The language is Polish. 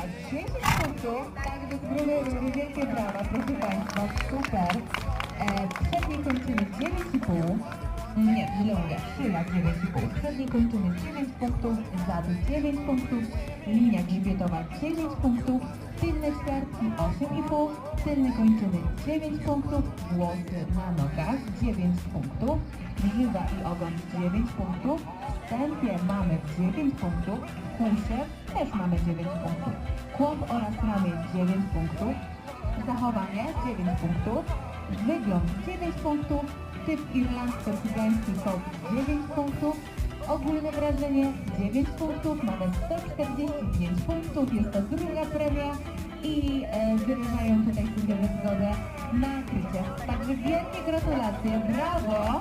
ma 10 punktów, z góry góry wielkie brawa, proszę Państwa, super. E, przedniej kończymy 9,5. Nie, mówię, szyla 9,5. Przedniej kończymy 9 punktów, zady 9 punktów, linia grzbietowa 9 punktów, tylne ćwiartki 8,5, tylne kończyny 9 punktów, włosy na nogach 9 punktów, grzywa i ogon 9 punktów, w stępie mamy 9 punktów, pulsie też mamy 9 punktów, kłop oraz ramię 9 punktów, zachowanie 9 punktów, wygląd 9 punktów, typ irlandsko-cygański kod 9 punktów, ogólne wrażenie 9 punktów, mamy 145 punktów, jest to druga premia i e, wyrażają tutaj sędziowie zgodę na krycie. Także wielkie gratulacje, brawo!